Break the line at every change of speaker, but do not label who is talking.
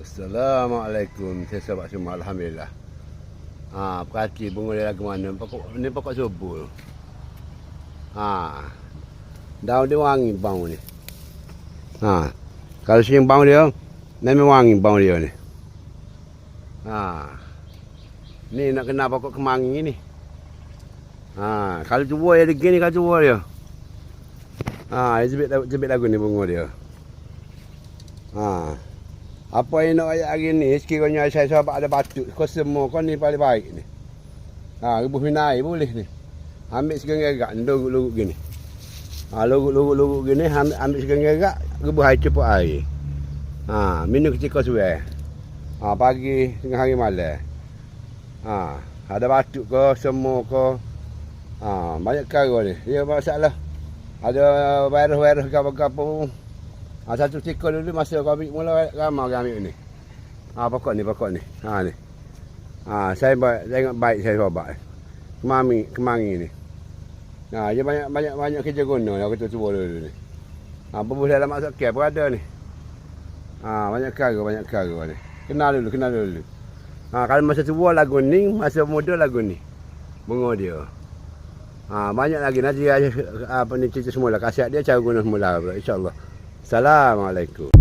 Assalamualaikum. Saya sahabat semua alhamdulillah. Ha, perhati bunga dia lagu mana? Pokok ni pokok subur. Ha. Daun dia wangi bau ni. Ha. Kalau siang bau dia memang wangi bau dia ni. Ha. Ni nak kena pokok kemangi ni. Ha, kalau tua dia gini kalau tua dia. Ha, dia jebit jebit lagu ni bunga dia. Ha. Apa yang nak ayat hari ni sekiranya saya sahabat ada batuk kau semua kau ni paling baik ni. Ha, rebuh minai boleh ni. Ambil sekarang agak luruk-luruk gini. Ha, luruk-luruk gini ambil, ambil sekarang agak rebuh air cepat air. Ha, minum ketika suai. Ha, pagi tengah hari malam. Ha, ada batuk ke semua ke. Ha, banyak perkara ni. Dia masalah. Ada virus-virus apa-apa pun. Ha, satu tikar dulu masa kau ambil mula ramai orang ambil ni. Ha, pokok ni, pokok ni. Ha, ni. Ha, saya baik, tengok baik saya sobat. Kemami, kemangi ni. Ha, dia banyak banyak banyak kerja guna lah kita tua dulu ni. Ha, berbuh dalam masuk pun ada ni. Ha, banyak kara, banyak kara ni. Kenal dulu, kenal dulu. Ha, kalau masa tua lagu ni, masa muda lagu ni. Bunga dia. Ha, banyak lagi nanti apa ni cerita semula. Kasih dia cara guna semula. InsyaAllah. Assalamualaikum.